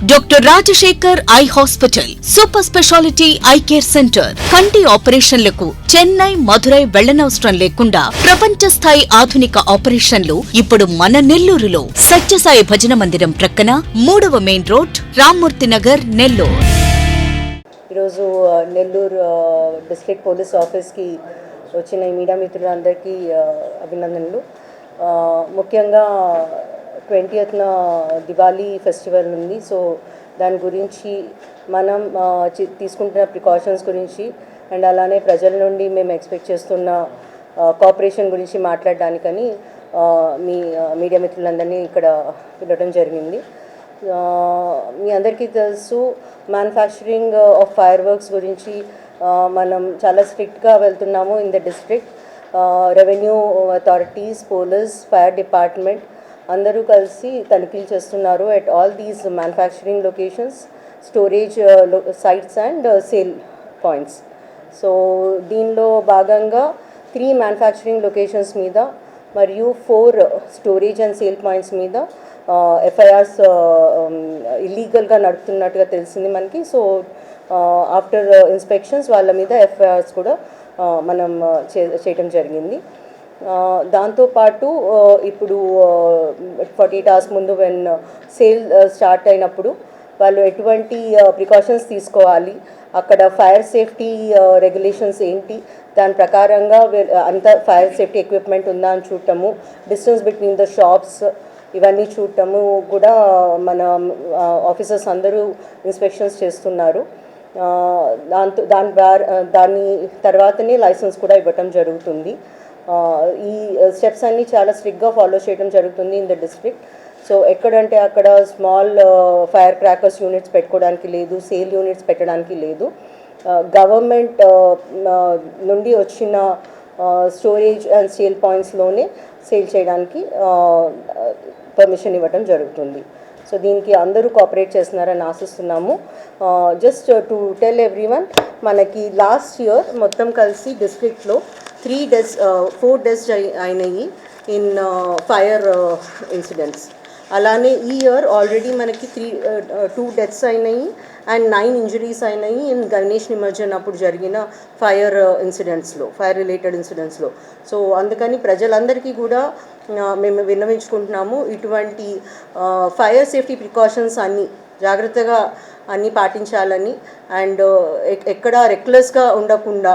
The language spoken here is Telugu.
Doctor Rajasekhar eye hospital super speciality eye care centre కంటి ఆపరేషన్లకు చెన్నై మధురై వెళ్ళనవసరం లేకుండా ప్రపంచ స్థాయి ఆధునిక ఆపరేషన్లు ఇప్పుడు మన నెల్లూరులో సత్యసాయి భజన మందిరం ప్రక్కన మూడవ మెయిన్ రోడ్ రామ్మూర్తి నగర్ నెల్లూరు ఈరోజు నెల్లూరు డిస్ట్రిక్ట్ పోలీస్ ఆఫీస్కి వచ్చిన ఈ మీడియా మిత్రులందరికీ అభినందనలు. ముఖ్యంగా ట్వంటీయత్న దివాళీ ఫెస్టివల్ ఉంది. సో దాని గురించి మనం చి- తీసుకుంటున్న ప్రికాషన్స్ గురించి అండ్ అలానే ప్రజల నుండి మేము ఎక్స్పెక్ట్ చేస్తున్న కోఆపరేషన్ గురించి మాట్లాడడానికని మీ మీడియా మిత్రులందరినీ ఇక్కడ పిలవడం జరిగింది. మీ అందరికీ తెలుసు మ్యానుఫ్యాక్చరింగ్ ఆఫ్ ఫైర్ వర్క్స్ గురించి మనం చాలా స్ట్రిక్ట్గా వెళ్తున్నాము in the district. Revenue authorities police fire department అందరూ కలిసి తనిఖీలు చేస్తున్నారు at all these manufacturing locations storage sites and sale points so దీనిలో భాగంగా త్రీ మ్యానుఫ్యాక్చరింగ్ లొకేషన్స్ మీద మరియు four storage and sale points మీద uh, ఎఫ్ఐఆర్స్ ఇల్లీగల్గా uh, um, నడుపుతున్నట్టుగా తెలిసింది మనకి. సో ఆఫ్టర్ ఇన్స్పెక్షన్స్ వాళ్ళ మీద ఎఫ్ఐఆర్స్ కూడా uh, మనం చే చేయడం జరిగింది. దాంతోపాటు ఇప్పుడు ఫార్టీ ఎయిట్ అవర్స్ ముందు వెన్ సేల్ స్టార్ట్ అయినప్పుడు వాళ్ళు ఎటువంటి ప్రికాషన్స్ తీసుకోవాలి అక్కడ ఫైర్ సేఫ్టీ రెగ్యులేషన్స్ ఏంటి దాని ప్రకారంగా అంత ఫైర్ సేఫ్టీ ఎక్విప్మెంట్ ఉందా అని చూడటము డిస్టెన్స్ బిట్వీన్ ద షాప్స్ ఇవన్నీ చూడటము కూడా మన ఆఫీసర్స్ అందరూ ఇన్స్పెక్షన్స్ చేస్తున్నారు. దాంతో దాని ద్వారా దాని తర్వాతనే లైసెన్స్ కూడా ఇవ్వటం జరుగుతుంది. ఈ స్టెప్స్ అన్నీ చాలా స్ట్రిక్ట్గా ఫాలో చేయడం జరుగుతుంది ఇన్ ద డిస్ట్రిక్ట్ సో ఎక్కడంటే అక్కడ స్మాల్ ఫైర్ క్రాకర్స్ యూనిట్స్ పెట్టుకోవడానికి లేదు సేల్ యూనిట్స్ పెట్టడానికి లేదు. గవర్నమెంట్ నుండి వచ్చిన స్టోరేజ్ అండ్ సేల్ పాయింట్స్లోనే సేల్ చేయడానికి పర్మిషన్ ఇవ్వడం జరుగుతుంది. సో దీనికి అందరూ కోఆపరేట్ చేస్తున్నారని ఆశిస్తున్నాము. Just to tell every one మనకి లాస్ట్ ఇయర్ మొత్తం కలిసి డిస్ట్రిక్ట్లో త్రీ డెస్ ఫోర్ డెస్ అయినాయి ఇన్ ఫైర్ ఇన్సిడెంట్స్ అలానే ఈ ఇయర్ ఆల్రెడీ మనకి త్రీ టూ డెత్స్ అయినాయి అండ్ నైన్ ఇంజరీస్ అయినాయి ఇన్ గణేష్ నిమజ్జన్ అప్పుడు జరిగిన ఫైర్ ఇన్సిడెంట్స్లో ఫైర్ రిలేటెడ్ ఇన్సిడెంట్స్లో సో అందుకని ప్రజలందరికీ కూడా uh, మేము విన్నవించుకుంటున్నాము ఇటువంటి ఫైర్ సేఫ్టీ ప్రికాషన్స్ అన్నీ జాగ్రత్తగా అన్నీ పాటించాలని. అండ్ ఎక్కడ రెక్లెస్గా ఉండకుండా